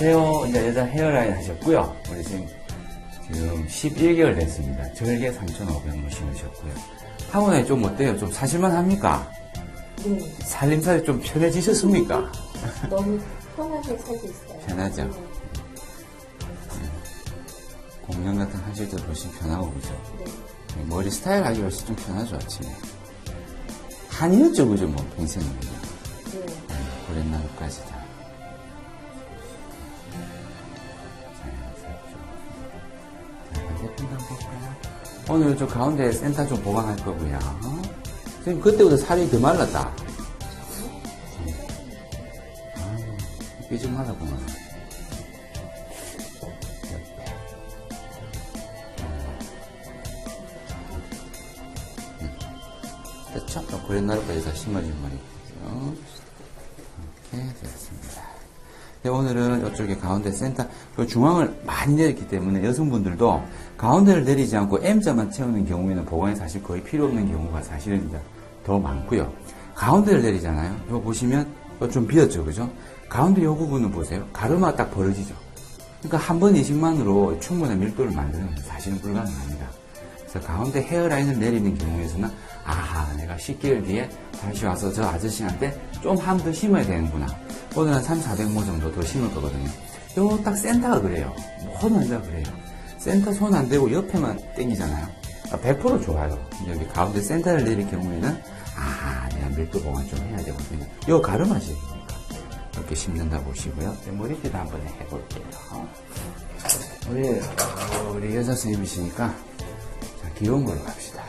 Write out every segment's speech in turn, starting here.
안녕하세요. 이제 여자 헤어라인 하셨고요. 우리 지금, 지금 11개월 됐습니다. 절개 3,500원 심으셨고요. 학원에 좀 어때요? 좀 사실만 합니까? 네, 살림살이 좀 편해지셨습니까? 너무 편하게 살고 있어요. 편하죠? 네, 공연 같은 거 하실 때도 훨씬 편하고, 그죠? 네. 머리 스타일 하기 훨씬 좀 편하죠, 아침에. 한이었죠, 그죠? 뭐, 평생은. 네. 고렛나루까지 다. 오늘 저 가운데 센터 좀 보강할 거고요. 어? 지금 그때보다 살이 더 말랐다. 아, 삐죽하다 보면. 됐죠? 또 고렛나루까지 다 심어진 머리죠. 이렇게 되었습니다. 네, 오늘은 이쪽에 가운데 센터, 그 중앙을 많이 내렸기 때문에 여성분들도 가운데를 내리지 않고 M자만 채우는 경우에는 보강이 사실 거의 필요 없는 경우가 사실은 더 많고요. 가운데를 내리잖아요. 이거 보시면 이거 좀 비었죠, 그죠? 가운데 이 부분을 보세요. 가르마가 딱 벌어지죠. 그러니까 한 번 이식만으로 충분한 밀도를 만드는 건 사실은 불가능합니다. 그래서 가운데 헤어라인을 내리는 경우에서는 아하 내가 10개월 뒤에 다시 와서 저 아저씨한테 좀 한 더 심어야 되는구나 오늘 한 3, 400모 정도 더 심을 거거든요. 요 딱 센터가 그래요. 모든 환자가 그래요. 센터 손 안 대고 옆에만 땡기잖아요. 아, 100% 좋아요. 여기 가운데 센터를 내릴 경우에는 아하 내가 밀도 보강 좀 해야 되거든요. 요 가르마지 이렇게 심는다 보시고요. 이제 머리띠도 한번 해볼게요. 우리 어, 우리 여자 선생님이시니까 자, 귀여운 걸로 갑시다.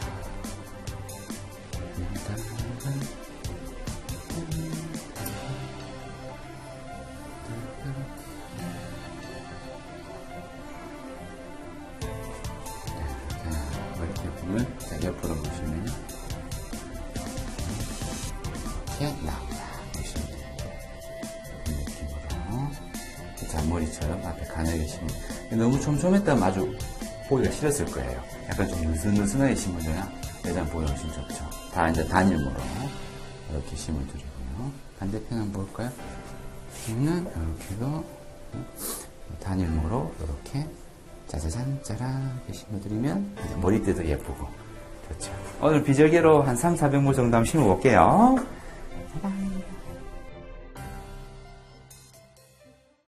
부분을 자, 옆으로 보시면 이렇게 나옵니다. 보시면 됩니다. 이 느낌으로. 자, 머리처럼 앞에 가늘게 심으면 너무 촘촘했다면 아주 보기가 싫었을 거예요. 약간 좀 느슨느슨하게 심어줘야 여자 보기가 훨씬 좋죠. 다 이제 단일모로 이렇게 심어드리고요. 반대편 한번 볼까요? 이는 이렇게도 단일모로 이렇게 짜자잔 이렇게 심어드리면 머리띠도 예쁘고 좋죠. 오늘 비절개로 한 3, 400모 정도 한번 심어볼게요.